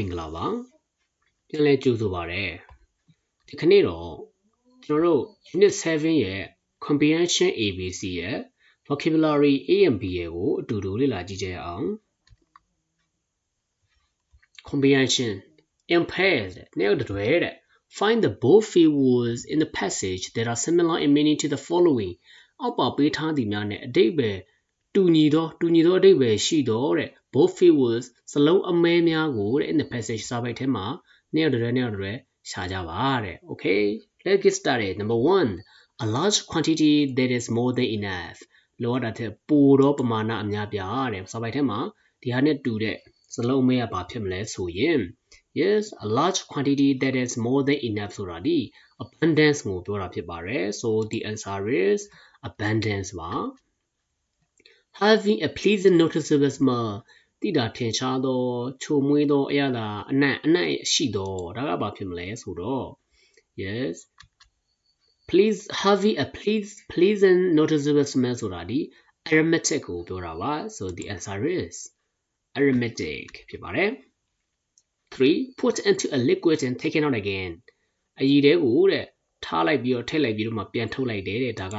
မင်္ဂလာပါပြန်လည်ကြိုဆိုပါရစေဒီကနေ့တော့ကျွန်တော်တို့ unit 7ရဲ့ comprehension ABC ရဲ့ vocabulary A and B ရဲ့ကိုအတူတူလေ့လာကြည့်ကြရအောင် comprehension in pairs နဲ့တွဲတဲ့ find the both field words in the passage that are similar in meaning to the following အောက်ပါပေးထားသည်များနဲ့အတိတ်ပဲ တူညီသောတူညီသောအတိတ်ပဲရှိသောတဲ့ both field words စလုံးအမဲများကိုတဲ့ in the passage စာပိုက်ထဲမှာနှစ်ယောက်တည်းနှစ်ယောက်တည်းရှာကြပါတဲ့ okay let's get started number 1 a large quantity that is more than enough လောတာတဲ့ပိုတော့ပမာဏအများပြားတဲ့စာပိုက်ထဲမှာဒီဟာနဲ့တူတဲ့စလုံးအမဲကဘာဖြစ်မလဲဆိုရင် yes a large quantity that is more than enough ဆိုတာဒီ abundance ကိုပြောတာဖြစ်ပါတယ် so the answer is abundance ပါ having a pleasant noticeable smell တိတာထင်ရှားသောချိုမွေးသောအရသာအနံ့အနံ့ရှိသောဒါကဘာဖြစ်မလဲဆိုတော့ yes please having a please pleasant noticeable smell ဆိုတာဒီ aromatic ကိုပြောတာပါ so the answer is aromatic ဖြစ်ပါတယ် 3 put into a liquid and take it out again အရည်တဲကိုတဲ့ထားလိုက်ပြီးတော့ထည့်လိုက်ပြီးတော့မှပြန်ထုတ်လိုက်တယ်တဲ့ဒါက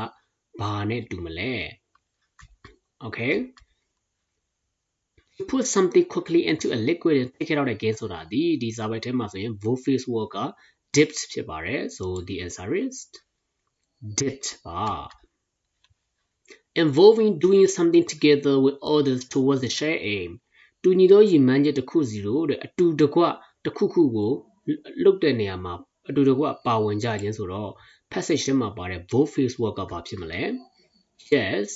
ဘာနဲ့တူမလဲ okay put something quickly into a liquid and take it out again ဆိုတာဒီဒီစာပိုက်ထဲမှာဆိုရင် verb phrase word က dipped ဖြစ်ပါတယ် so the answer is dipped ပါ involving doing something together with others towards a shared aim တူညီသောရည်မှန်းချက်တစ်ခုစီတို့တဲ့အတူတကွတစ်ခုခုကိုလုပ်တဲ့နေရာမှာအတူတကွပါဝင်ကြခြင်းဆိုတော့ passage ထဲမှာပါတဲ့ verb phrase word ကဘာဖြစ်မလဲ yes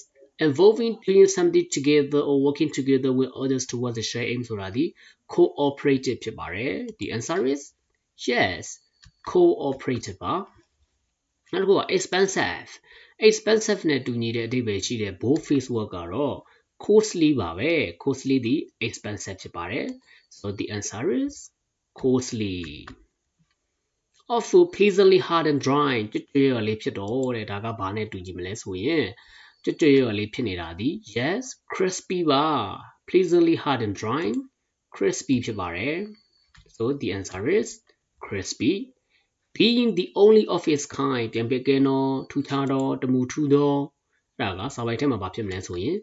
involving doing something together or working together with others towards a shared aim ဆိုတာဒီ cooperative ဖြစ်ပါတယ် the answer is yes cooperative ပါနောက်တစ်ခုက expensive expensive နဲ့တူညီတဲ့အဓိပ္ပာယ်ရှိတဲ့ both face word ကတော့ costly ပါပဲ costly ဒီ expensive ဖြစ်ပါတယ် so the answer is costly also pleasantly hard and dry ကြွကြွရလေးဖြစ်တော့တဲ့ဒါကဘာနဲ့တူညီမလဲဆိုရင် ကြွကြွရွလေးဖြစ်နေတာဒီ yes crispy ပါ pleasantly hard and dry crispy ဖြစ်ပါတယ် so the answer is crispy being the only of its kind ပြန်ပြကဲတော့ထူခြားတော့တမူထူတော့အဲ့ဒါကစာပိုက်ထဲမှာဘာဖြစ်မလဲဆိုရင်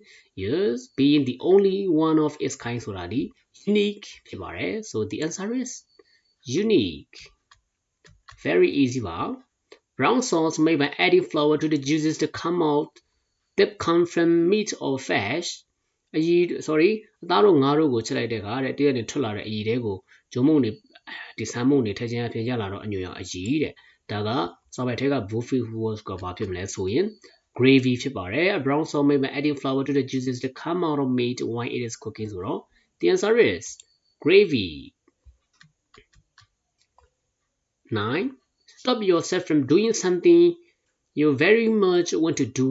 yes being the only one of its kind ဆိုတာဒီ unique ဖြစ်ပါတယ် so the answer is unique very easy ပါ brown sauce made by adding flour to the juices to come out Deep cut from meat or တပ်ကွန်ဖရမ်မစ်အော်ဖက်ရှ်အည် sorry အသားတို့ငါးတို့ကိုချက်လိုက်တဲ့အခါတဲ့တရက်နဲ့ထွက်လာတဲ့အည်တဲကိုဂျုံမုံတွေဒီဆမ်းမုံတွေထည့်ခြင်းအပြင်ရလာတော့အညွန်ရောင်အည်တဲ့ဒါကဆော့ဖ်ဝဲထဲက buffy was ကဘာဖြစ်မလဲဆိုရင် gravy ဖြစ်ပါတယ် a brown sauce made by adding flour to the juices that come out of meat when it is cooking So the answer is gravy. 9 stop yourself from doing something you very much want to do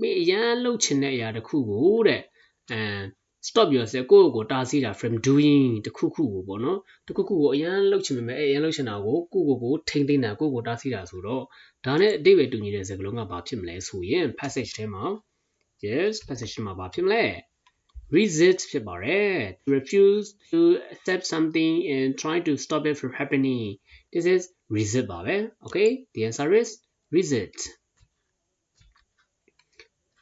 မင်းအရန်လှုပ်ချင်တဲ့အရာတစ်ခုကိုတဲ့အဲ stop yourself ကိုယ့်ကိုတားဆီးတာ from doing တစ်ခုခုကိုပေါ့နော်တစ်ခုခုကိုအရန်လှုပ်ချင်ပေမဲ့အရန်လှုပ်ချင်တာကိုကိုယ့်ကိုယ်ကိုထိမ့်သိမ့်တာကိုယ့်ကိုတားဆီးတာဆိုတော့ဒါနဲ့အတိတ်ပဲတူညီတဲ့စကားလုံးကဘာဖြစ်မလဲဆိုရင် passage ထဲမှာ yes passage ထဲမှာဘာဖြစ်မလဲ resist ဖြစ်ပါတယ် to refuse to accept something and try to stop it from happening this is resist ပါပဲ okay the answer is resist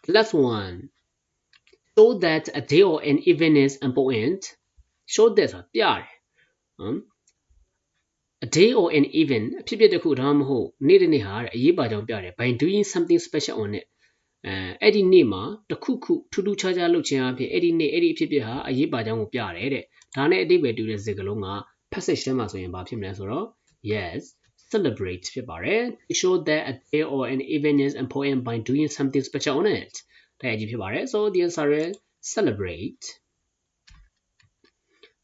Last one. Show that a day or an event is important. Show that ဆိုတာပြတယ်။ဟမ် a day or an event အဖြစ်အပျက်တစ်ခုဒါမှမဟုတ်နေ့တစ်နေ့ဟာအရေးပါကြောင်းပြတယ် by doing something special on it အဲအဲ့ဒီနေ့မှာတခုခုထူးထူးခြားခြားလုပ်ခြင်းအပြင်အဲ့ဒီနေ့အဲ့ဒီအဖြစ်အပျက်ဟာအရေးပါကြောင်းကိုပြတယ်တဲ့ဒါနဲ့အတိတ်ပဲတူတဲ့စကားလုံးက passage ထဲမှာဆိုရင်ဘာဖြစ်မလဲဆိုတော့ yes celebrate ဖြစ်ပါတယ် to show that a day or an event is important by doing something special on it တဲ့ကြီးဖြစ်ပါတယ် so the answer is celebrate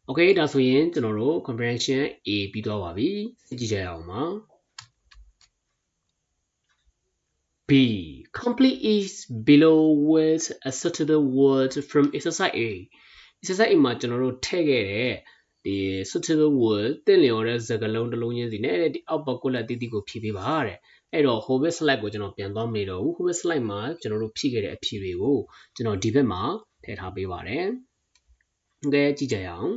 okay ဒါဆိုရင်ကျွန်တော်တို့ comprehension A ပြီးသွားပါပြီကြည့်ကြရအောင်ပါ B. Complete is below with a suitable word from exercise A. exercise A မှာကျွန်တော်တို့ထည့်ခဲ့တဲ့ ဒီ suitable word တင်လျော်တဲ့စကားလုံးတစ်လုံးချင်းစီနဲ့ဒီအောက်ဘက်ကွက်လက်တိတိကိုဖြည့်ပေးပါတဲ့အဲ့တော့ whole bit slide ကိုကျွန်တော်ပြန်သွားမနေတော့ဘူး whole bit slide မှာကျွန်တော်တို့ဖြည့်ခဲ့တဲ့အဖြေတွေကိုကျွန်တော်ဒီဘက်မှာထည့်ထားပေးပါတယ်။ကဲကြည့်ကြရအောင်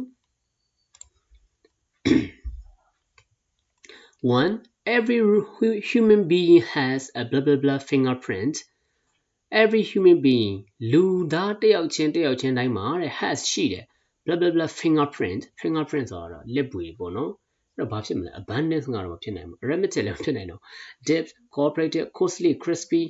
1 every hu- human being has a blah blah blah fingerprint every human being လူသားတစ်ယောက်ချင်းတစ်ယောက်ချင်းတိုင်းမှာတဲ့ has ရှိတယ် blah blah blah fingerprint fingerprint ဆိုတော့လက်ပွေပေါ့နော်အဲ့တော့ဘာဖြစ်မလဲ abundance ကတော့မဖြစ်နိုင်ဘူး arithmetic လည်းမဖြစ်နိုင်တော့ depth cooperative costly crispy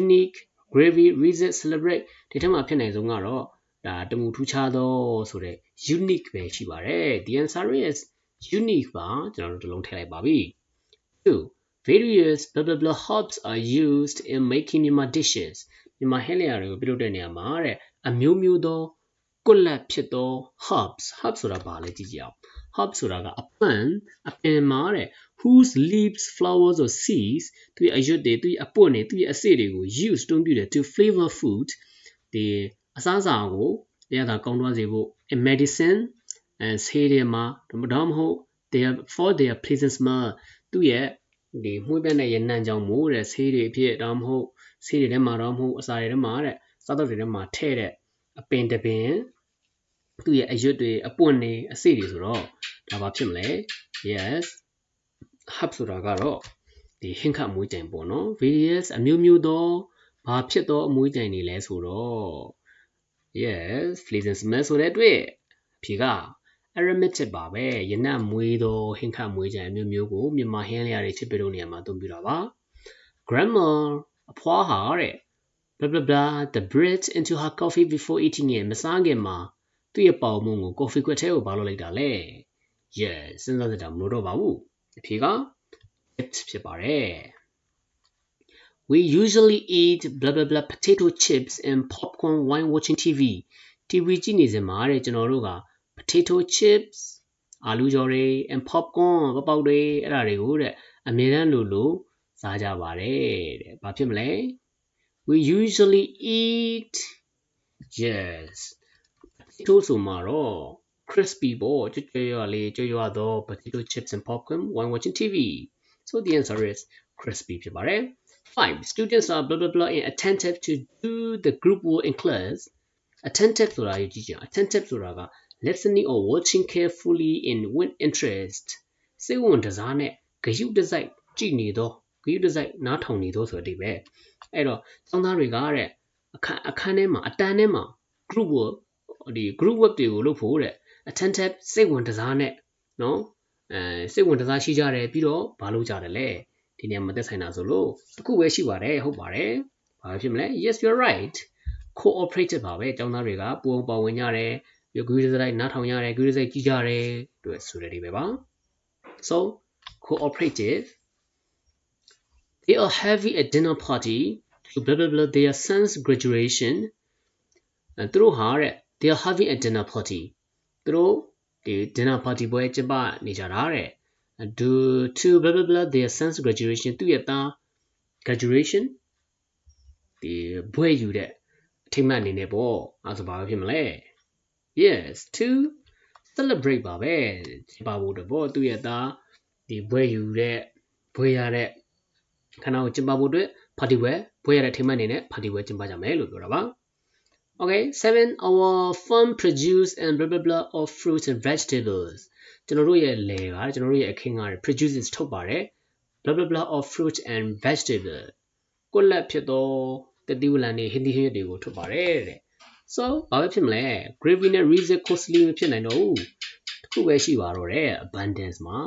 unique gravy reset celebrate ဒီထက်မှာဖြစ်နိုင်ဆုံးကတော့ဒါတမူထူးခြားသောဆိုတဲ့ unique ပဲရှိပါတယ် the answer is unique ပါကျွန်တော်တို့တစ်လုံးထည့်လိုက်ပါပြီ2 various blah blah blah herbs are used in making Myanmar dishes မြန်မာဟင်းလျာတွေကိုပြုလုပ်တဲ့နေရာမှာတဲ့အမျိုးမျိုးသော ကွက်လက်ဖြစ်သော herbs herbs ဆိုတာဘာလဲကြည့်ကြအောင် herb ဆိုတာကအပန်အပင်မှာတဲ့ whose leaves flowers or seeds သူရဲ့အရွက်တွေသူရဲ့အပွင့်တွေသူရဲ့အစေ့တွေကို use တွန်းပြတယ် to flavor food ဒီအစားအစာကိုတရားသာကောင်းသွားစေဖို့ in medicine and ဆေးတွေမှာဒါမှမဟုတ် they are for their pleasant smell သူရဲ့ဒီမှုပြတဲ့ရနံကြောင့်မို့တဲ့ဆေးတွေအဖြစ်ဒါမှမဟုတ်ဆေးတွေထဲမှာတော့မဟုတ်အစာတွေထဲမှာတဲ့စားတော့တွေထဲမှာထည့်တဲ့အပင်တပင် သူ့ရဲ့အရွက်တွေအပွင့်တွေအစေ့တွေဆိုတော့ဒါဘာဖြစ်မလဲ yes hub ဆိုတာကတော့ဒီဟင်ခတ်မွေးကြိမ်ပေါ့နော် various အမျိုးမျိုးသောဘာဖြစ်သောအမွေးကြိမ်တွေလဲဆိုတော့ yes pleasant smell ဆိုတဲ့အတွက်အဖြေက arithmetic ပါပဲယနမွေးသောဟင်ခတ်မွေးကြိမ်အမျိုးမျိုးကိုမြန်မာဟင်းလျာတွေချစ်ပလို့နေရာမှာသုံးပြတာပါ grammar အဖွားဟာတဲ့ blah blah blah the bread into her coffee before eating it မစားခင်မှာ သူ့ရဲ့ပေါင်မုံကို coffee ခွက်ထဲကိုဘာလို့လိုက်တာလဲ yes စဉ်းစားစရာမလိုတော့ပါဘူးအဖြေက it ဖြစ်ပါတယ် we usually eat blah blah blah potato chips and popcorn while watching TV TV ကြည့်နေစမှာတဲ့ကျွန်တော်တို့က potato chips အာလူကြော်တွေ and popcorn ပပောက်တွေအဲ့ဒါတွေကိုတဲ့အမြဲတမ်းလိုလိုစားကြပါတယ်တဲ့ဘာဖြစ်မလဲ we usually eat yes potato ဆိုမှာတော့ crispy ပေါ့ကြွကြွရလေးကြွရသော potato chips and popcorn while watching TV so the answer is crispy ဖြစ်ပါတယ်5 students are blah blah blah attentive to do the group work in class attentive ဆိုတာရေးကြည့်ကြအောင် attentive ဆိုတာက listening or watching carefully in with interest စိတ်ဝင်တစားနဲ့ဂရုတစိုက်ကြည့်နေသောဂရုတစိုက်နားထောင်နေသောဆိုတဲ့အဓိပ္ပာယ်အဲ့တော့ကျောင်းသားတွေကတဲ့အခန်းအခန်းထဲမှာအတန်းထဲမှာ group work ဒီ group work တွေကိုလုပ်ဖို့တဲ့ attentive စိတ်ဝင်တစားနဲ့နော်အဲစိတ်ဝင်တစားရှိကြတယ်ပြီးတော့ဘာလုပ်ကြတယ်လဲဒီနေရာမှာသက်ဆိုင်တာဆိုလို့တစ်ခုပဲရှိပါတယ်ဟုတ်ပါတယ်ဘာဖြစ်မလဲ yes you're right cooperative ပါပဲကျောင်းသားတွေကပူအောင်ပါဝင်ကြတယ်ပြီးဂရုစရိုက်နားထောင်ရတယ်ဂရုစရိုက်ကြည့်ကြတယ်တွေ့ဆိုတဲ့ဒီပဲပါ so cooperative they are having a dinner party to blah blah blah their son's graduation အဲသူတို့ဟာတဲ့ they are having a dinner party သူတို့ဒီ dinner party ပွဲကျင်းပနေကြတာတဲ့ do to blah blah blah their son's graduation သူ့ရဲ့သား graduation ဒီဘွဲယူတဲ့အထိမ့်မှတ်အနေနဲ့ပေါ့အဲဆိုဘာဖြစ်မလဲ yes to celebrate ပါပဲကျင်းပဖို့တော့ပေါ့သူ့ရဲ့သားဒီဘွဲယူတဲ့ဘွဲရတဲ့ခဏကိုကျင်းပဖို့အတွက် party ပွဲဘွဲရတဲ့ထိမ့်မှတ်အနေနဲ့ party ပွဲကျင်းပကြမယ်လို့ပြောတာပါ Okay, seven our farm produce and blah blah blah of fruits and vegetables. ကျွန်တော်တို့ရဲ့လယ်ကကျွန်တော်တို့ရဲ့အခင်းက produces ထုတ်ပါတယ် blah blah blah of fruit and vegetable. ကိုလက်ဖြစ်သောတတိဝလန်တွေဟင်းသီးဟင်းရွက်တွေကိုထုတ်ပါတယ်တဲ့ So ဘာပဲဖြစ်မလဲ gravy နဲ့ reset costly မဖြစ်နိုင်တော့ဘူး။တစ်ခုပဲရှိပါတော့တယ် abundance မှာ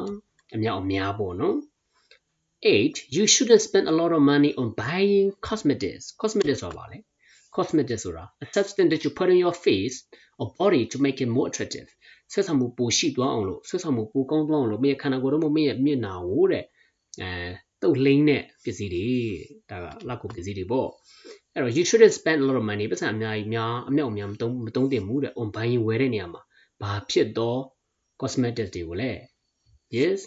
အများအများပေါ့နော်။8 you shouldn't spend a lot of money on buying cosmetics. cosmetics ဆိုတာပါလေ။ cosmetic ဆိုတာ a substance that you put in your face or body to make it more attractive ဆက်ဆံမှုပိုရှိသွားအောင်လို့ဆက်ဆံမှုပိုကောင်းသွားအောင်လို့မင်းရဲ့ခန္ဓာကိုယ်တော့မင်းရဲ့မျက်နှာကိုတဲ့အဲတုတ်လိမ့်တဲ့ပစ္စည်းတွေဒါကလက်ကိုပစ္စည်းတွေပေါ့အဲ့တော့ you shouldn't spend a lot of money ပတ်စံအများကြီးများအမြောက်အများမသုံးမသုံးသင့်ဘူးတဲ့ on buying ဝယ်တဲ့နေရာမှာဘာဖြစ်တော့ cosmetics တွေကိုလဲ yes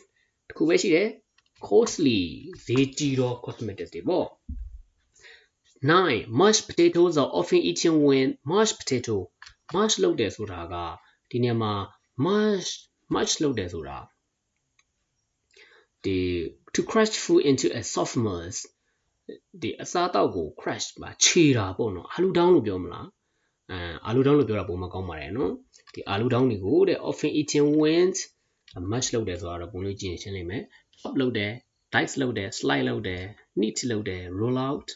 တခုပဲရှိတယ် costly ဈေးကြီးတော့ cosmetics တွေပေါ့ 9 mashed potatoes are often eaten when mashed potato mash လုပ်တယ်ဆိုတာကဒီနေရာမှာ mash mash လုပ်တယ်ဆိုတာဒီ to crush food into a soft mass ဒီအစားအသောက်ကို crush မှာခြေတာပေါ့နော်အာလူတောင်းလို့ပြောမလားအဲအာလူတောင်းလို့ပြောတာပုံမကောင်းပါတယ်နော်ဒီအာလူတောင်းတွေကိုတဲ့ often eaten when mash လုပ်တယ်ဆိုတော့ပုံလို့ကြည့်ရင်ရှင်းလိမ့်မယ် chop လုပ်တယ် dice လုပ်တယ် slide လုပ်တယ် knead လုပ်တယ် roll out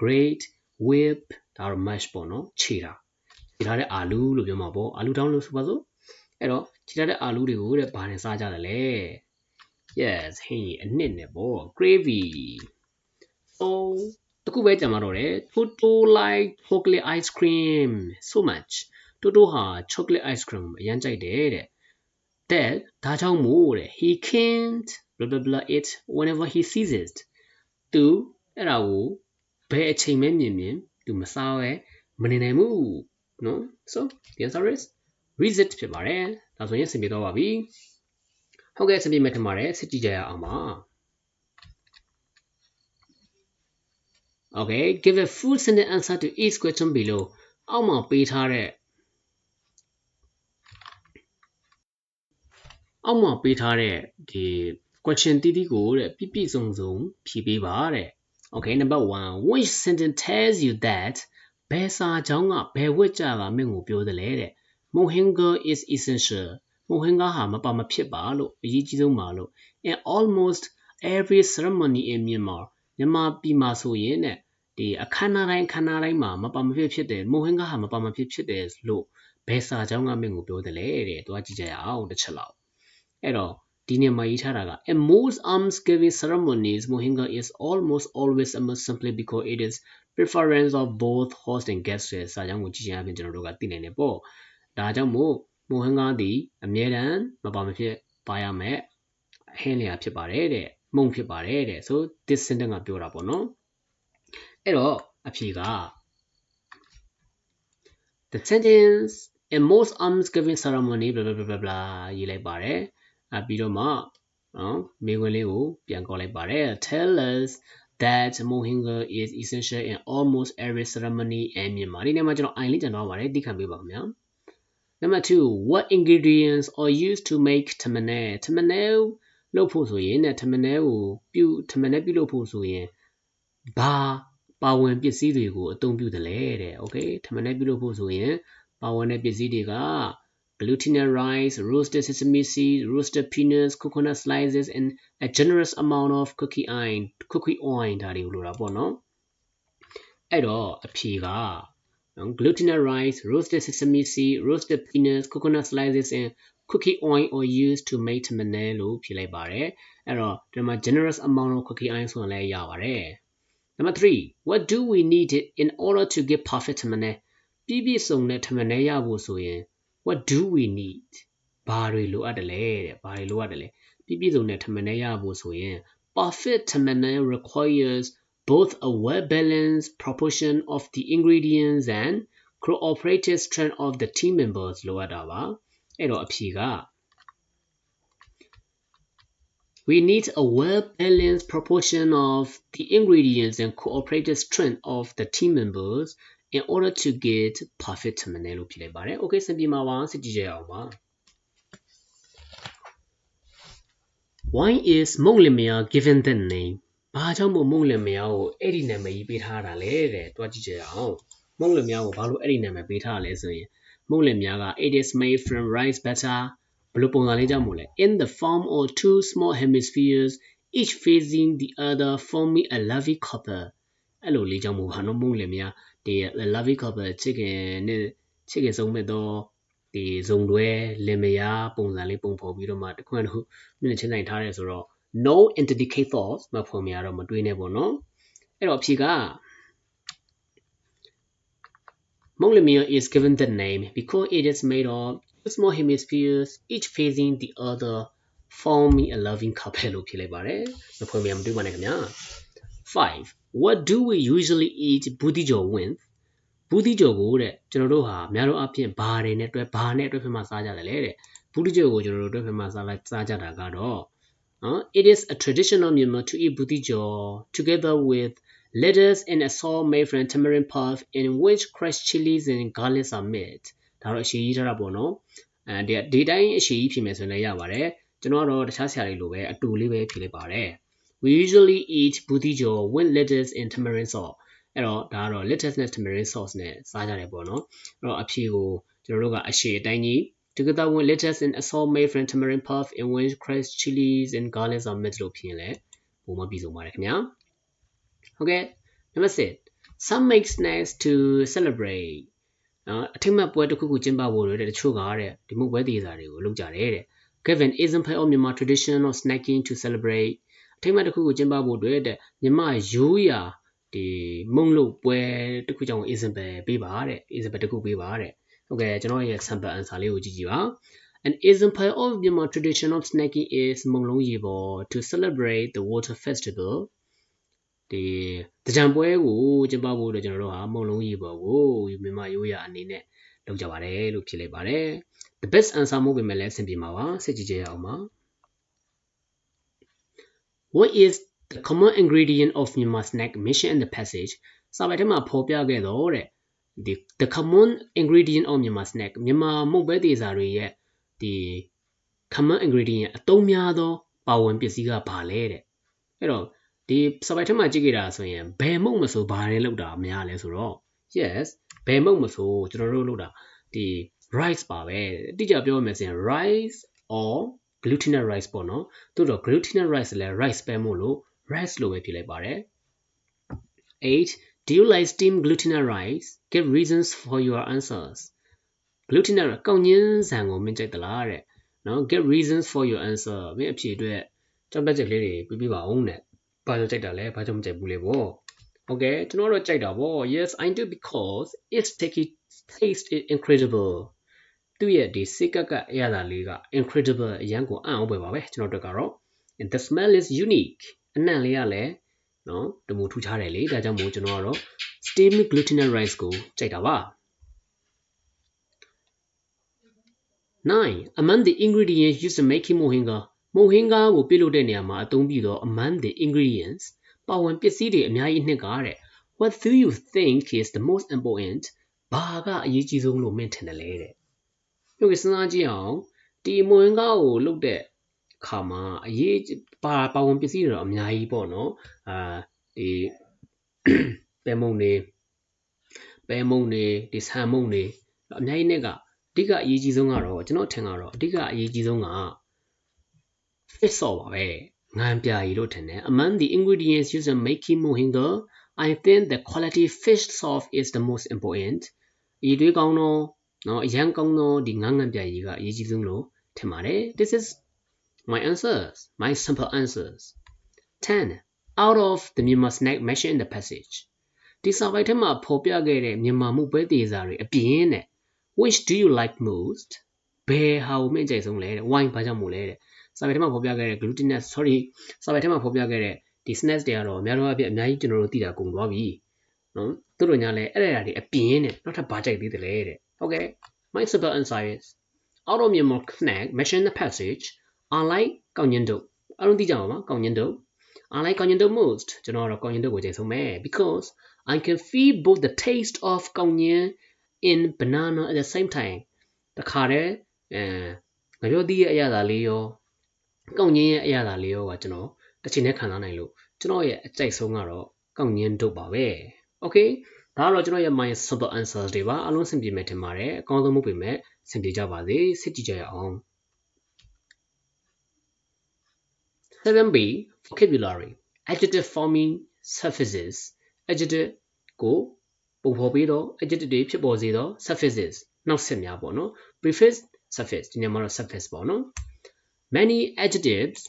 grate whip ဒါတော့ mash ပေါ့နော်ခြေတာခြေထားတဲ့အာလူလို့ပြောမှာပေါ့အာလူတောင်းလို့ဆိုပါစို့အဲ့တော့ခြေထားတဲ့အာလူတွေကိုတဲ့ဘာနဲ့စားကြတယ်လဲ yes ဟင်းအနှစ်နဲ့ပေါ့ gravy so တခုပဲကြံမှာတော့တယ် Toto like chocolate ice cream so much Toto ဟာ chocolate ice cream အရန်ကြိုက်တယ်တဲ့ that ဒါကြောင့်မို့တဲ့ he can't blah blah blah it whenever he sees it သူအဲ့ဒါကို ဘယ်အချိန်မှမြင်မြင်သူမစားရဲမနေနိုင်ဘူးနော် so the answer is visit ဖြစ်ပါတယ်ဒါဆိုရင်စင်ပြေတော့ပါပြီဟုတ်ကဲ့စင်ပြေမဲ့ထင်ပါတယ်စစ်ကြည့်ကြရအောင်ပါ Okay give a full sentence answer to each question below အောက်မှာပေးထားတဲ့အောက်မှာပေးထားတဲ့ဒီ question တီးတီးကိုတဲ့ပြပြစုံစုံဖြေပေးပါတဲ့ Okay number 1 which sentence tells you that ဘယ်စာကြောင်းကဘယ်ဝတ်ကြကမင်းကိုပြောတယ်လဲတဲ့ Mohinga is essential Mohinga ဟာမပါမဖြစ်ပါလို့အရေးကြီးဆုံးပါလို့ in almost every ceremony in Myanmar မြန်မာပြည်မှာဆိုရင်တဲ့ဒီအခမ်းအနားတိုင်းအခမ်းအနားတိုင်းမှာမပါမဖြစ်ဖြစ်တယ်မိုဟင်ကဟာမပါမဖြစ်ဖြစ်တယ်လို့ဘယ်စာကြောင်းကမင်းကိုပြောတယ်လဲတဲ့တွားကြည့်ကြရအောင်တစ်ချက်လောက်အဲ့တော့ ဒီနေ့မှာရေးထားတာက a most arms giving ceremonies mohinga is almost always a must simply because it is preference of both host and guest ဆိုတဲ့စာကြောင်းကိုကြည့်ချင်အပြင်ကျွန်တော်တို့ကသိနိုင်တယ်ပေါ့ဒါကြောင့်မို့မိုဟင်ဂါသည်အမြဲတမ်းမပါမဖြစ်ပါရမယ်ဟင်းလျာဖြစ်ပါတယ်တဲ့မုံဖြစ်ပါတယ်တဲ့ဆို this sentence ကပြောတာပေါ့နော်အဲ့တော့အဖြေက the sentence in most alms giving ceremony blah blah blah blah ရေးလိုက်ပါတယ် အပြီးတော့မှနော်မေးခွန်းလေးကိုပြန်ခေါ်လိုက်ပါတယ် tell us that mohinga is essential in almost every ceremony in Myanmar ဒီနေ့မှာကျွန်တော် i လေးကျန်တော့ပါတယ်သိခံပေးပါခင်ဗျာ Number 2 what ingredients are used to make tamane tamane လုပ်ဖို့ဆိုရင်နဲ့ tamane ကိုပြု tamane ပြုလုပ်ဖို့ဆိုရင်ဘာပါဝင်ပစ္စည်းတွေကိုအသုံးပြုတယ်လေတဲ့ okay ထမင်းနဲ့ပြုလုပ်ဖို့ဆိုရင်ပါဝင်တဲ့ပစ္စည်းတွေက glutinous rice roasted sesame seeds roasted peanuts coconut slices and a generous amount of cookie oil cookie oil ဒါတွေကိုလိုတာပေါ့နော်အဲ့တော့အဖြေက glutinous rice roasted sesame seed roasted peanuts coconut slices and cookie oil are used to make ထမင်းနဲ့လို့ဖြေလိုက်ပါတယ်အဲ့တော့ဒီမှာ generous amount of cookie oil ဆိုရင်လည်းရပါတယ် Number 3 what do we need in order to get perfect ထမနဲ့ပြည့်ပြည့်စုံတဲ့ထမနဲ့ရဖို့ဆိုရင် what do we need ဘာတွေလိုအပ်တယ်လဲတဲ့ဘာတွေလိုအပ်တယ်လဲပြည့်ပြည့်စုံတဲ့ထမနဲ့ရဖို့ဆိုရင် perfect ထမနဲ့ requires both a well balanced proportion of the ingredients and cooperative strength of the team members လိုအပ်တာပါအဲ့တော့အဖြေက We need a well-balanced proportion of the ingredients and cooperative strength of the team members In order to get perfect ထမင်းလို့ဖြစ်လိုက်ပါတယ်။ Okay စင်ပြေမှာပါစစ်ကြည့်ကြရအောင်ပါ။ Why is မုံလင်မယား given the name ဘာကြောင့်မို့မုံလင်မယားကိုအဲ့ဒီနာမည်ကြီးပေးထားတာလဲတဲ့။တွားကြည့်ကြရအောင်။မုံလင်မယားကိုဘာလို့အဲ့ဒီနာမည်ပေးထားလဲဆိုရင်မုံလင်မယားက it is made from rice butter ဘယ်လိုပုံစံလေးကြောင့်မို့လဲ in the form of two small hemispheres each facing the other forming a lovely couple အဲ့လိုလေးကြောင့်မို့ဘာလို့မုံလင်များ ဒီ lovely couple ချစ်ခင်နဲ့ချစ်ခင်ဆုံးမဲ့တော့ဒီဇုံတွဲလင်မယားပုံစံလေးပုံဖော်ပြီးတော့မှတခွန်းတစ်ခုမြင့်ချင်းနိုင်ထားတယ်ဆိုတော့ no indicators မဖော်မြတော့မတွေးနဲ့ပေါ့နော်အဲ့တော့အဖြေက Monglemir is given the name because it is made of small hemispheres each facing the other forming a loving couple လို့ဖြစ်လိုက်ပါတယ်မဖွင့်ပြမတွေ့ပါနဲ့ခင်ဗျာ5 what do we usually eat ဘူးတိကျော် with ဘူးတိကျော်ကိုတဲ့ကျွန်တော်တို့ဟာများတော့အဖြစ်ဘာတွေနဲ့တွဲဘာနဲ့တွဲဖက်မှစားကြတယ်လေတဲ့ဘူးတိကျော်ကိုကျွန်တော်တို့တွဲဖက်မှစားလိုက်စားကြတာကတော့နော် it is a traditional Myanmar to eat ဘူးတိကျော် together with lettuce and a sauce made from tamarind pulp in which crushed chilies and garlics are made ဒါတော့အရှိကြီးထားတာပေါ့နော်အဲဒီဒီတိုင်းအရှိကြီးဖြစ်မယ်ဆိုရင်လည်းရပါတယ်ကျွန်တော်ကတော့တခြားဆရာတွေလိုပဲအတူလေးပဲဖြေလိုက်ပါတယ် we usually eat butijo with lettuce and tamarind sauce အဲ့တော့ဒါကတော့ lettuce နဲ့ tamarind sauce နဲ့စားကြတယ်ပေါ့နော်အဲ့တော့အဖြေကိုကျွန်တော်တို့ကအရှိအတိုင်းကြီး together with lettuce and assault made from tamarind puff in which crushed chilies and garlics are mixed လို့ဖြစ်ရင်လည်းပုံမပြီးဆုံးပါတယ်ခင်ဗျာဟုတ်ကဲ့ number 6 some make snacks to celebrate နော်အထိတ်မှတ်ပွဲတစ်ခုခုကျင်းပဖို့လို့တဲ့တချို့ကတဲ့ဒီမှုပွဲသေးစာတွေကိုလုပ်ကြတယ်တဲ့ give an example of Myanmar tradition of snacking to celebrate အ ထိတ်မှတ်တစ်ခုခုကျင်းပဖို့အတွက်တဲ့မြန်မာရိုးရာဒီမုံလို့ပွဲတစ်ခုကြောင့် example ပေးပါတဲ့ example တစ်ခုပေးပါတဲ့ဟုတ်ကဲ့ကျွန်တော်ရဲ့ sample answer လေးကိုကြည့်ကြည့်ပါ An example of Myanmar tradition of snacking is မုံလုံးရေပေါ် to celebrate the water festival ဒီတကြံပွဲကိုကျင်းပဖို့အတွက်ကျွန်တော်တို့ဟာမုံလုံးရေပေါ်ကိုမြန်မာရိုးရာအနေနဲ့လုပ်ကြပါတယ်လို့ဖြစ်လိုက်ပါတယ် the best answer မဟုတ်ပေမဲ့လည်းအဆင်ပြေမှာပါစစ်ကြည့်ကြရအောင်ပါ what is the common ingredient of Myanmar snack mentioned in the passage စာပိုက်ထဲမှာဖော်ပြခဲ့တော့တဲ့ the the common ingredient of Myanmar snack မြန်မာမုတ်ပဲသေးစာတွေရဲ့ဒီ common ingredient အသုံးများသောပါဝင်ပစ္စည်းကဘာလဲတဲ့အဲ့တော့ဒီစာပိုက်ထဲမှာကြည့်ကြတာဆိုရင်ဘယ်မုတ်မဆိုဘာတွေလောက်တာများလဲဆိုတော့ yes ဘယ်မုတ်မဆိုကျွန်တော်တို့လောက်တာဒီ rice ပါပဲတိကျပြောမယ်ဆိုရင် rice or glutinous rice ပေါ့နော်သို့တော့ glutinous rice လည်း rice ပဲမို့လို့ rice လို့ပဲဖြစ်လိုက်ပါတယ်8 Do you like steamed glutinous rice? Give reasons for your answers. glutinous ကောက်ညင်းဆန်ကိုမင်းကြိုက်သလားတဲ့နော် give reasons for your answer မင်းအဖြေအတွက်ကြောက်တတ်ချက်လေးတွေပြပြပါအောင်တဲ့ဘာလို့ကြိုက်တာလဲဘာကြောင့်မကြိုက်ဘူးလဲပေါ့ Okay ကျွန်တော်တော့ကြိုက်တာပေါ့ Yes I do because its sticky taste is incredible သူ့ရဲ့ဒီစိတ်ကက်ကအရသာလေးက incredible အရန်ကိုအံ့ဩဖွယ်ပါပဲကျွန်တော်တို့ကတော့ and the smell is unique အနံ့လေးကလည်းနော်တမို့ထူးခြားတယ်လေဒါကြောင့်မို့ကျွန်တော်ကတော့ steamed glutinous rice ကိုကြိုက်တာပါ 9 among the ingredients used to make mohinga mohinga ကိုပြုလုပ်တဲ့နေရာမှာအသုံးပြုသော among the ingredients ပါဝင်ပစ္စည်းတွေအများကြီးနှစ်ကားတဲ့ what do you think is the most important ဘာကအရေးကြီးဆုံးလို့မင်းထင်တယ်လဲတဲ့ ပြုတ်ကစဉ်းစားကြည့်အောင်ဒီမွင်ကားကိုလုပ်တဲ့ခါမှာအရေးပါပါဝင်ပစ္စည်းတွေတော့အများကြီးပေါ့နော်အာဒီပဲမုံတွေပဲမုံတွေဒီဆန်မုံတွေအများကြီးနဲ့ကအဓိကအရေးကြီးဆုံးကတော့ကျွန်တော်ထင်ကတော့အဓိကအရေးကြီးဆုံးက fish sauce ပါပဲငံပြာရီလို့ထင်တယ် among the ingredients used in making mohinga I think the quality fish sauce is the most important အရေးတွေးကောင်းတော့ နော်အရန်ကောင်းတော့ဒီငန်းငံပြာရီကအရေးကြီးဆုံးလို့ထင်ပါတယ် this is my answers my simple answers 10 out of the Myanmar snack mentioned in the passage ဒီစာပိုက်ထဲမှာဖော်ပြခဲ့တဲ့မြန်မာမှုပဲသေးစာတွေအပြင်နဲ့ which do you like most ဘယ်ဟာကိုမင်းကြိုက်ဆုံးလဲတဲ့ why ဘာကြောင့်မို့လဲတဲ့စာပေထဲမှာဖော်ပြခဲ့တဲ့ glutinous sorry စာပေထဲမှာဖော်ပြခဲ့တဲ့ဒီ snacks တွေကတော့အများတော့အပြည့်အများကြီးကျွန်တော်တို့သိတာကုန်သွားပြီနော်သူတို့ညာလဲအဲ့ဒါတွေအပြင်းနဲ့နောက်ထပ်ဘာကြိုက်သေးတယ်လဲတဲ့ okay my simple answer is out of Myanmar snack mention the passage I like ကောင်းညင်တို့အလုံးသိကြပါမှာကောင်းညင်တို့ I like ကောင်းညင်တို့ most ကျွန်တော်ကတော့ကောင်းညင်တို့ကိုကြိုက်ဆုံးပဲ because I can feel both the taste of ကောင်းညင် in banana at the same time တခါတည်းအဲငပြောသီးရဲ့အရသာလေးရောကောက်ညင်းရဲ့အရသာလေးရောကကျွန်တော်တစ်ချိန်နဲ့ခံစားနိုင်လို့ကျွန်တော်ရဲ့အကြိုက်ဆုံးကတော့ကောက်ညင်းတို့ပါပဲ okay ဒါကတော့ကျွန်တော်ရဲ့ my simple answers တွေပါအလုံးစင်ပြေမယ်ထင်ပါတယ်အကောင်းဆုံးမှုပေမဲ့စင်ပြေကြပါစေစစ်ကြည့်ကြရအောင် 7b vocabulary adjective forming surfaces adjective ကိုပုံဖော်ပြီးတော့ adjective တွေဖြစ်ပေါ်စေသော surfaces နောက်ဆက်များပေါ့နော် prefix suffix ဒီနေရာမှာတော့ suffix ပေါ့နော် many adjectives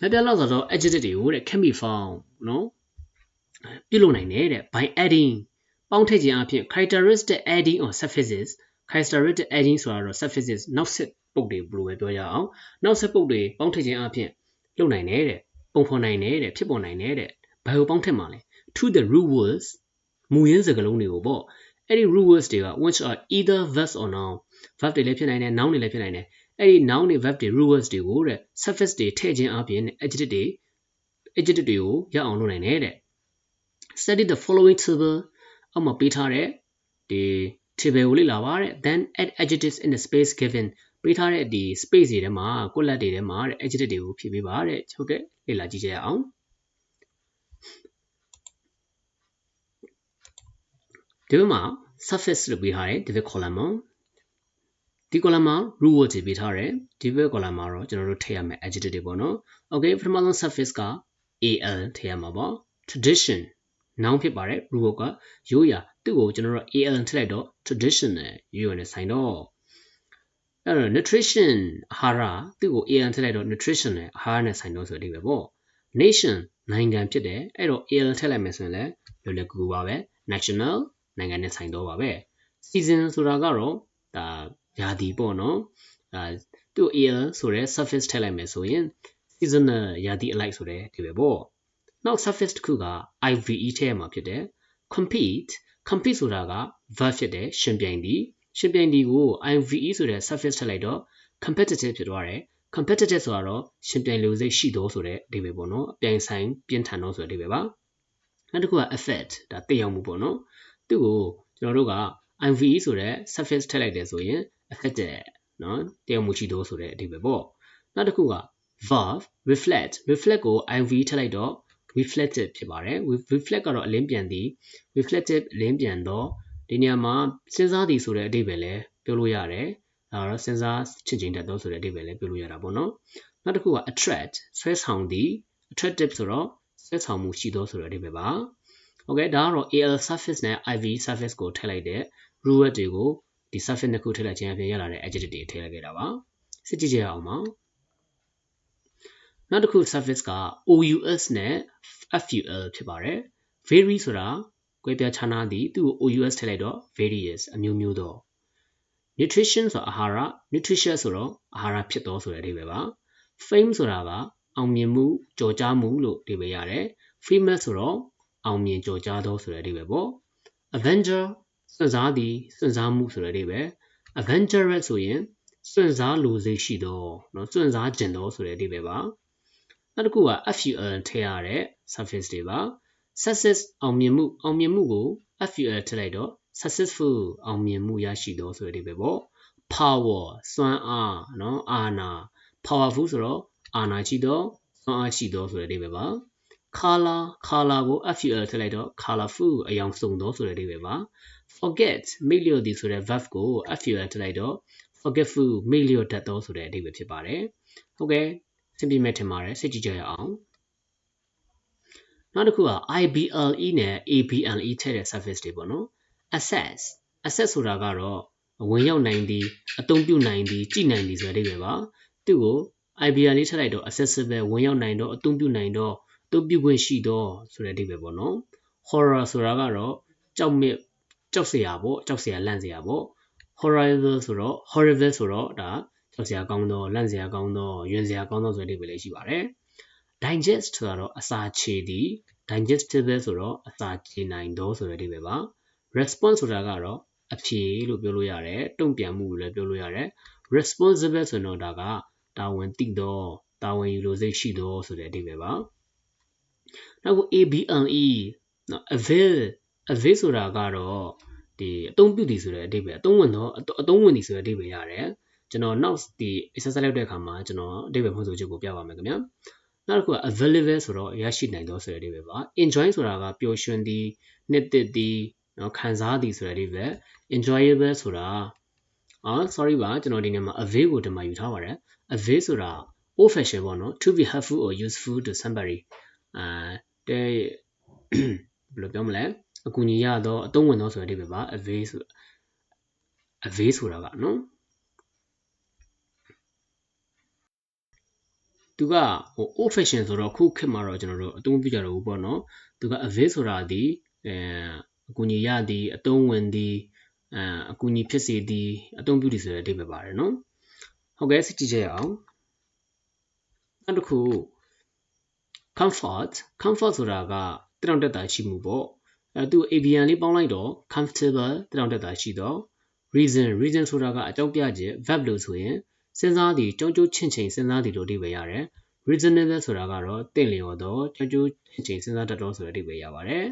မပြလောက်ဆိုတော့ adjective တွေကိုတဲ့ can be found နော် ပြုလုပ်နိုင်တယ်တဲ့ by adding ပေါင်းထည့်ခြင်းအပြင် characteristic adding or suffixes characteristic adding ဆိုတာတော့ suffixes နောက်ဆက်ပုတ်တွေဘယ်လိုပဲပြောရအောင်နောက်ဆက်ပုတ်တွေပေါင်းထည့်ခြင်းအပြင်လုပ်နိုင်တယ်တဲ့ပုံဖော်နိုင်တယ်တဲ့ဖြစ်ပေါ်နိုင်တယ်တဲ့ဘယ်ကိုပေါင်းထည့်မှာလဲ to the root words မူရင်းစကားလုံးတွေကိုပေါ့အဲ့ဒီ root words တွေက which are either verbs or noun verb တွေလည်းဖြစ်နိုင်တယ် noun တွေလည်းဖြစ်နိုင်တယ်အဲ့ဒီ noun တွေ verb တွေ root words တွေကိုတဲ့ suffix တွေထည့်ခြင်းအပြင် adjective တွေ adjective တွေကိုရအောင်လုပ်နိုင်တယ်တဲ့ study the following table အောက်မှာပေးထားတဲ့ဒီ table ကိုလေ့လာပါတဲ့ then add adjectives in the space given ပေးထားတဲ့ဒီ space တွေထဲမှာကိုလက်တွေထဲမှာတဲ့ adjective တွေကိုဖြည့်ပေးပါတဲ့ဟုတ်ကဲ့လေ့လာကြည့်ကြရအောင် ဒီမှာ surface လို့ပေးထားတယ်ဒီ column မှာဒီ column မှာ root word တွေပေးထားတယ်ဒီဘက် column မှာတော့ကျွန်တော်တို့ထည့်ရမယ် adjective တွေပေါ့နော် okay ပထမဆုံး surface က al ထည့်ရမှာပေါ့ tradition noun ဖြစ်ပါတယ် root word ကရိုးရာသူ့ကိုကျွန်တော်တို့ al ထည့်လိုက်တော့ traditional ရိုးရာနဲ့ဆိုင်တော့အဲ့တော့ nutrition အာဟာရသူ့ကို al ထည့်လိုက်တော့ nutrition နဲ့အာဟာရနဲ့ဆိုင်တော့ဆိုတဲ့အဓိပ္ပာယ်ပေါ့ nation နိုင်ငံဖြစ်တယ်အဲ့တော့ al ထည့်လိုက်မယ်ဆိုရင်လည်းလွယ်လွယ်ကူကူပါပဲ national နိုင်ငံနဲ့ဆိုင်တော့ပါပဲ season ဆိုတာကတော့ဒါရာသီပေါ့နော်အဲသူ့ al ဆိုတဲ့ surface ထည့်လိုက်မယ်ဆိုရင် seasonal ရာသီအလိုက်ဆိုတဲ့ဒီပဲပေါ့ နောက် surface တစ်ခုက ive ထည့်ရမှာဖြစ်တယ် compete compete ဆိုတာက verb ဖြစ်တယ်ရှင်ပြိုင်သည်ရှင်ပြိုင်သည်ကို ive ဆိုတဲ့ surface ထည့်လိုက်တော့ competitive ဖြစ်သွားတယ် competitive ဆိုတာတော့ရှင်ပြိုင်လိုစိတ်ရှိသောဆိုတဲ့အဓိပ္ပာယ်ပေါ့နော်အပြိုင်ဆိုင်ပြင်းထန်သောဆိုတဲ့အဓိပ္ပာယ်ပါနောက်တစ်ခုက effect ဒါသိရောက်မှုပေါ့နော်သူ့ကိုကျွန်တော်တို့က ive ဆိုတဲ့ surface ထည့်လိုက်တယ်ဆိုရင် affected နော်သိရောက်မှုရှိသောဆိုတဲ့အဓိပ္ပာယ်ပေါ့နောက်တစ်ခုက verb reflect reflect ကို iv ထည့်လိုက်တော့ reflective ဖြစ်ပါတယ် reflect ကတော့အလင်းပြန်သည် reflective အလင်းပြန်တော့ဒီနေရာမှာစဉ်းစားသည်ဆိုတဲ့အဓိပ္ပာယ်လည်းပြောလို့ရတယ်ဒါတော့စဉ်းစားချင်ချင်းတတ်သောဆိုတဲ့အဓိပ္ပာယ်လည်းပြောလို့ရတာပေါ့နော်နောက်တစ်ခုက attract ဆွဲဆောင်သည် attractive ဆိုတော့ဆွဲဆောင်မှုရှိသောဆိုတဲ့အဓိပ္ပာယ်ပါ okay ဒါကတော့ al surface နဲ့ iv surface ကိုထည့်လိုက်တဲ့ root word တွေကိုဒီ surface နှစ်ခုထည့်လိုက်ခြင်းအပြင်ရလာတဲ့ adjective တွေထည့်လိုက်ခဲ့တာပါစစ်ကြည့်ကြရအောင်ပါ နောက်တစ်ခု surface က OUS နဲ့ FUL ဖြစ်ပါတယ် vary ဆိုတာကွဲပြားခြားနားသည်သူ့ကို OUS ထည့်လိုက်တော့ various အမျိုးမျိုးသော nutrition ဆိုတာအာဟာရ nutritious ဆိုတော့အာဟာရဖြစ်သောဆိုတဲ့အဓိပ္ပာယ်ပါ fame ဆိုတာကအောင်မြင်မှုကြော်ကြားမှုလို့အဓိပ္ပာယ်ရတယ် famous ဆိုတော့အောင်မြင်ကြော်ကြားသောဆိုတဲ့အဓိပ္ပာယ်ပေါ့ avenger စွန့်စားသည်စွန့်စားမှုဆိုတဲ့အဓိပ္ပာယ် adventurous ဆိုရင်စွန့်စားလိုစိတ်ရှိသောเนาะစွန့်စားကျင်သောဆိုတဲ့အဓိပ္ပာယ်ပါ နောက်တစ်ခုက fuel ထည့်ရတဲ့ service တွေပါ success အောင်မြင်မှုအောင်မြင်မှုကို fuel ထည့်လိုက်တော့ successful အောင်မြင်မှုရရှိသောဆိုတဲ့ပဲပေါ့ power စွမ်းအားနော်အာနာ powerful ဆိုတော့အာနာရှိသောစွမ်းအားရှိသောဆိုတဲ့ပဲပါ color color ကို fuel ထည့်လိုက်တော့ colorful အယောင်စုံသောဆိုတဲ့ပဲပါ forget မိလျော်သည်ဆိုတဲ့ verb ကို fuel ထည့်လိုက်တော့ forgetful မိလျော်တတ်သောဆိုတဲ့အဓိပ္ပာယ်ဖြစ်ပါတယ်ဟုတ်ကဲ့ ဆင်ပြေမဲ့ထင်ပါတယ်စိတ်ကြည့်ကြရအောင်နောက်တစ်ခုက IBLE နဲ့ ABLE ထည့်တဲ့ service တွေပေါ့နော် access access ဆိုတာကတော့ဝင်ရောက်နိုင်သည်အသုံးပြုနိုင်သည်ကြည့်နိုင်သည်ဆိုတဲ့အဓိပ္ပာယ်ပါသူ့ကို IBLE ထည့်လိုက်တော့ accessible ဝင်ရောက်နိုင်တော့အသုံးပြုနိုင်တော့အသုံးပြုခွင့်ရှိတော့ဆိုတဲ့အဓိပ္ပာယ်ပေါ့နော် horror ဆိုတာကတော့ကြောက်မြင့်ကြောက်စရာပေါ့ကြောက်စရာလန့်စရာပေါ့ horrible ဆိုတော့ horrible ဆိုတော့ဒါ ကြောက်စရာကောင်းသောလန့်စရာကောင်းသောယွင်စရာကောင်းသောဆိုတဲ့အဓိပ္ပာယ်လေးရှိပါတယ် digest ဆိုတာတော့အစာချေသည် digestible ဆိုတော့အစာချေနိုင်သောဆိုတဲ့အဓိပ္ပာယ်ပါ response ဆိုတာကတော့အဖြေလို့ပြောလို့ရတယ်တုံ့ပြန်မှုလို့လည်းပြောလို့ရတယ် responsible ဆိုတော့ဒါကတာဝန်သိသောတာဝန်ယူလို့စိတ်ရှိသောဆိုတဲ့အဓိပ္ပာယ်ပါနောက် ABLE နော် avail avail ဆိုတာကတော့ဒီအသုံးပြုသည်ဆိုတဲ့အဓိပ္ပာယ်အသုံးဝင်တော့အသုံးဝင်သည်ဆိုတဲ့အဓိပ္ပာယ်ရတယ် ကျွန်တော်နောက်ဒီ exercise လုပ်တဲ့အခါမှာကျွန်တော်အဓိပ္ပာယ်ဖွင့်ဆိုချက်ကိုပြပါမယ်ခင်ဗျာနောက်တစ်ခုက available ဆိုတော့ရရှိနိုင်သောဆိုတဲ့အဓိပ္ပာယ်ပါ enjoy ဆိုတာကပျော်ရွှင်သည်နှစ်သက်သည်နော်ခံစားသည်ဆိုတဲ့အဓိပ္ပာယ် enjoyable ဆိုတာအော် sorry ပါကျွန်တော်ဒီနေ့မှာ avail ကိုဒီမှာယူထားပါတယ် avail ဆိုတာ old fashion ပေါ့နော် to be helpful or useful to somebody အဲတဲ့ဘယ်လိုပြောမလဲအကူအညီရတော့အသုံးဝင်တော့ဆိုတဲ့အဓိပ္ပာယ်ပါ avail ဆို avail ဆိုတာကနော် သူကဟို old fashion ဆိုတော့ခုခေတ်မှာတော့ကျွန်တော်တို့အသုံးပြုကြတော့ဘူးပေါ့နော်သူက avail ဆိုတာဒီအဲအကူအညီရသည်အသုံးဝင်သည်အဲအကူအညီဖြစ်စေသည်အသုံးပြုသည်ဆိုတဲ့အဓိပ္ပာယ်ပါတယ်နော်ဟုတ်ကဲ့စစ်ကြည့်ကြရအောင်နောက်တစ်ခု comfort comfort ဆိုတာကတရောင်တက်တာရှိမှုပေါ့အဲသူ avian လေးပေါင်းလိုက်တော့ comfortable တရောင်တက်တာရှိတော့ reason reason ဆိုတာကအကြောင်းပြချက် verb လို့ဆိုရင် စဉ်းစားသည်ကြုံကြုံချင့်ချိန်စဉ်းစားသည်လို့အဓိပ္ပာယ်ရတယ် reasonable ဆိုတာကတော့တင့်လျော်သောကြုံကြုံချင့်ချိန်စဉ်းစားတတ်သောဆိုတဲ့အဓိပ္ပာယ်ရပါတယ်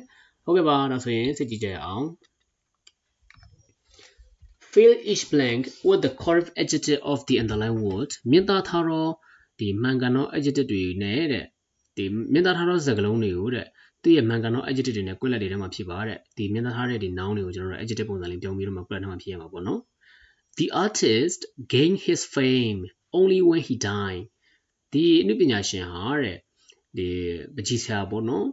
ဟုတ်ကဲ့ပါဒါဆိုရင်စစ်ကြည့်ကြရအောင် fill each blank with the correct adjective of the underlined word မြင့်သားထားတော့ဒီမှန်ကန်သော adjective တွေနဲ့တဲ့ဒီမြင့်သားထားသောစကားလုံးတွေကိုတဲ့သူ့ရဲ့မှန်ကန်သော adjective တွေနဲ့ကွက်လက်တွေထဲမှာဖြစ်ပါတဲ့ဒီမြင့်သားထားတဲ့ဒီ noun တွေကိုကျွန်တော်တို့ adjective ပုံစံလေးပြောင်းပြီးတော့မှကွက်လက်ထဲမှာဖြစ်ရမှာပေါ့နော် the artist gained his fame only when he died ဒီအနုပညာရှင်ဟာတဲ့ဒီပကြီးဆရာပေါ့နော်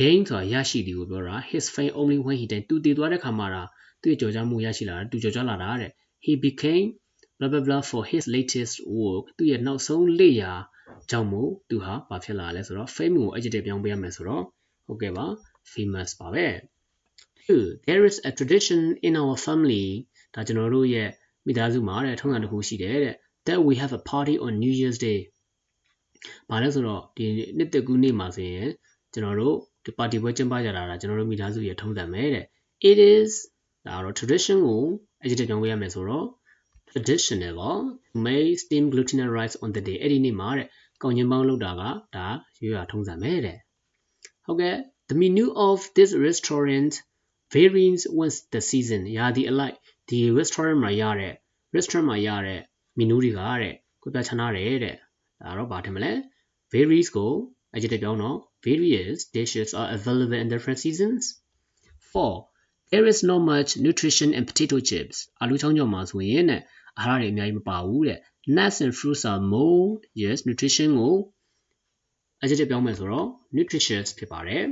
gain ဆိုတာရရှိသည်ကိုပြောတာ his fame only when he died သူတည်သွားတဲ့ခါမှာဒါသူ့ရဲ့ကြော်ကြားမှုရရှိလာတာသူကြော်ကြားလာတာတဲ့ he became blah blah blah for his latest work သူ့ရဲ့နောက်ဆုံးလေ့ရာကြောင့်မို့သူဟာဘာဖြစ်လာလဲဆိုတော့ fame ကို adjective ပြောင်းပေးရမယ်ဆိုတော့ဟုတ်ကဲ့ပါ famous ပါပဲ two there is a tradition in our family ဒါကျွန်တော်တို့ရဲ့ မိသားစုမှာတဲ့ထုံးစံတစ်ခုရှိတယ်တဲ့ that we have a party on new year's day ဘာလဲဆိုတော့ဒီနှစ်သက်ကူးနေ့မှာဆိုရင်ကျွန်တော်တို့ဒီ party ပွဲကျင်းပကြတာဒါကျွန်တော်တို့မိသားစုရဲ့ထုံးစံပဲတဲ့ it is ဒါတော့ tradition ကို adjective ပြောင်းပေးရမယ်ဆိုတော့ traditional ပေါ့ made steamed glutinous rice on the day အဲ့ဒီနေ့မှာတဲ့ကောင်းချင်းပေါင်းလုပ်တာကဒါရိုးရာထုံးစံပဲတဲ့ဟုတ်ကဲ့ the menu of this restaurant varies once the season ရာသီအလိုက် ဒီ restaurant မှာရတဲ့ restaurant မှာရတဲ့ menu တွေကတဲ့ကိုပြချနာတယ်တဲ့ဒါတော့ဘာထင်မလဲ varies ကို adjective ပြောင်းတော့ various dishes are available in different seasons 4 there is not much nutrition in potato chips အာလူချောင်းကြော်မှာဆိုရင်တဲ့အာဟာရတွေအများကြီးမပါဘူးတဲ့ nuts and fruits are more yes nutrition ကို adjective ပြောင်းမယ်ဆိုတော့ nutritious ဖြစ်ပါတယ်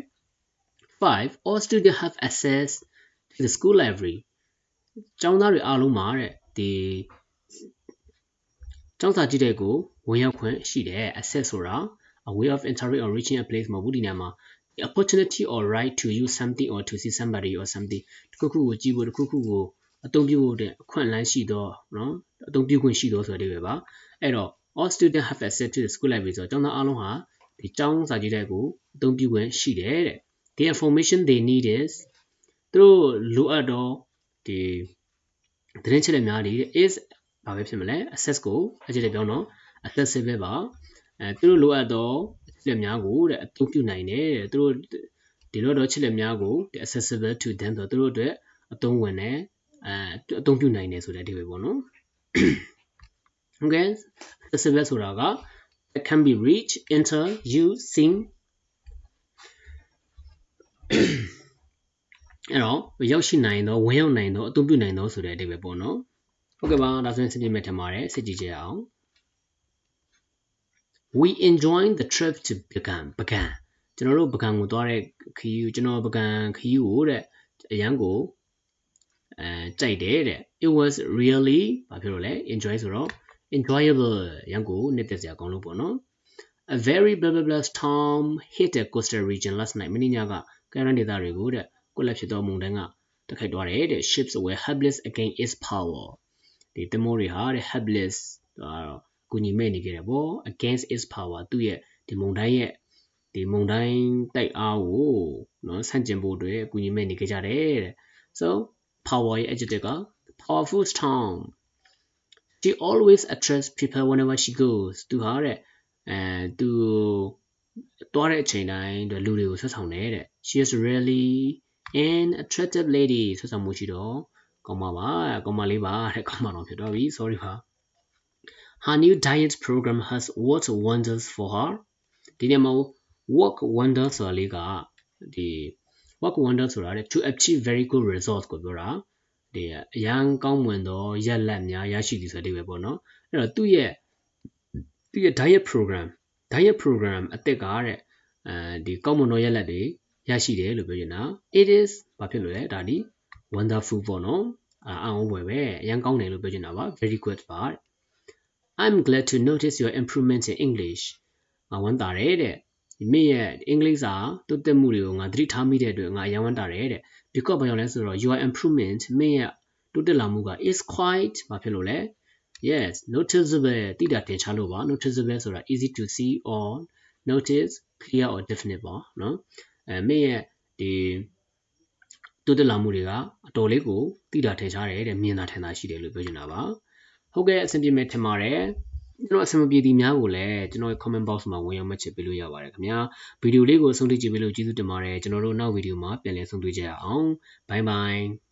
5 all students have access to the school library ကျောင်းသားတွေအားလုံးမှာတဲ့ဒီကျောင်းစာကြည့်တဲ့ကိုဝင်ရောက်ခွင့်ရှိတယ် access ဆိုတာ a way of entering or reaching a place မဟုတ်ဘူးဒီနေရာမှာ opportunity or right to use something or to see somebody or something တခုခုကိုကြည့်ဖို့တခုခုကိုအသုံးပြုဖို့တဲ့အခွင့်အလမ်းရှိတော့နော်အသုံးပြုခွင့်ရှိတော့ဆိုတဲ့ပဲပါအဲ့တော့ all student have access to the school library ဆိုတော့ကျောင်းသားအားလုံးဟာဒီကျောင်းစာကြည့်တဲ့ကိုအသုံးပြုခွင့်ရှိတယ်တဲ့ the information they need is သူတို့လိုအပ်တော့ ဒီသတင်းချက်လက်များတွေ is ဘာပဲဖြစ်မလဲ access ကိုအကြည့်ပြောင်းတော့ accessible ပါအဲသူတို့လိုအပ်တော့ချက်လက်များကိုတဲ့အသုံးပြုနိုင်တယ်တဲ့သူတို့ဒီလိုတော့ချက်လက်များကို accessible to them ဆိုတော့သူတို့အတွက်အသုံးဝင်တယ်အဲအသုံးပြုနိုင်တယ်ဆိုတဲ့အဓိပ္ပာယ်ပေါ့နော် okay accessible ဆိုတာက it can be reached enter use sing အဲ့တော့ရောက်ရှိနိုင်တော့ဝင်ရောက်နိုင်တော့အသုံးပြုနိုင်တော့ဆိုတဲ့အဓိပ္ပာယ်ပေါ့နော်ဟုတ်ကဲ့ပါဒါဆိုရင်စစ်ပြမဲ့ထင်ပါတယ်စစ်ကြည့်ကြအောင် we enjoying the trip to Bagan Bagan ကျွန်တော်တို့ပကံကိုသွားတဲ့ခရီးကျွန်တော်ပကံခရီးကိုတဲ့အရန်ကိုအဲကြိုက်တယ်တဲ့ it was really ဘာဖြစ်လို့လဲ enjoy ဆိုတော့ enjoyable ရန်ကိုနှစ်သက်စရာကောင်းလို့ပေါ့နော် a very blah blah blah storm hit the coastal region last night မင်းညကကဲရန်ဒေသတွေကိုတဲ့ ကိုလက်ဖြစ်သောမုန်တိုင်းကတိုက်ခိုက်သွားတယ်တဲ့ ships were helpless against its power ဒီတမိုးတွေဟာတဲ့ helpless တော့ကူညီမဲ့နေခဲ့တယ်ပေါ့ against its power သူ့ရဲ့ဒီမုန်တိုင်းရဲ့ဒီမုန်တိုင်းတိုက်အားကိုနော်ဆန့်ကျင်ဖို့အတွက်ကူညီမဲ့နေခဲ့ကြတယ်တဲ့ so power ရဲ့ adjective က powerful storm she always attracts people whenever she goes သူဟာတဲ့အဲသူတွားတဲ့အချိန်တိုင်းလူတွေကိုဆက်ဆောင်တယ်တဲ့ she is really an attractive lady ဆက်ဆောင်မှုရှိတော့ကောင်းပါပါကောင်းပါလေးပါတဲ့ကောင်းပါတော့ဖြစ်တော့ပြီ sorry ပါ her new diet program has worked wonders for her ဒီနေ့မှာ work wonder ဆိုတာလေးကဒီ work wonder ဆိုတာလေ to achieve very good results ကိုပြောတာဒီအရန်ကောင်းမွန်သောရက်လက်များရရှိသည်ဆိုတဲ့ပဲပေါ့နော်အဲ့တော့သူ့ရဲ့သူ့ရဲ့ diet program diet program အသစ်ကတဲ့အဲဒီကောင်းမွန်သောရက်လက်တွေ ရရှိတယ်လို့ပြောနေတာ it is ဘာဖြစ်လို့လဲဒါဒီ wonderful ပေါ့နော်အာအောင်ပွဲပဲအရန်ကောင်းတယ်လို့ပြောချင်တာပါ very good ပါ I'm glad to notice your improvement in English ငါဝမ်းသာတယ်တဲ့ဒီမိရဲ့အင်္ဂလိပ်စာတိုးတက်မှုတွေကိုငါသတိထားမိတဲ့အတွက်ငါအရန်ဝမ်းသာတယ်တဲ့ because ဘာကြောင့်လဲဆိုတော့ your improvement မိရဲ့တိုးတက်လာမှုက is quite ဘာဖြစ်လို့လဲ yes noticeable တိတာတင်ချလို့ပါ noticeable ဆိုတာ easy to see or notice clear or definite ပါเนาะ အဲမိရဲ့ဒီတိုးတက်လာမှုတွေကအတော်လေးကိုတိတာထင်ရှားတယ်တဲ့မြင်တာထင်တာရှိတယ်လို့ပြောချင်တာပါဟုတ်ကဲ့အဆင်ပြေမဲ့ထင်ပါတယ်ကျွန်တော်အဆင်မပြေသည်များကိုလည်းကျွန်တော်ရဲ့ comment box မှာဝင်ရောက်မှတ်ချက်ပေးလို့ရပါတယ်ခင်ဗျာဗီဒီယိုလေးကိုဆုံးဖြတ်ကြည့်ပေးလို့ကျေးဇူးတင်ပါတယ်ကျွန်တော်တို့နောက်ဗီဒီယိုမှာပြန်လည်ဆုံတွေ့ကြရအောင် bye bye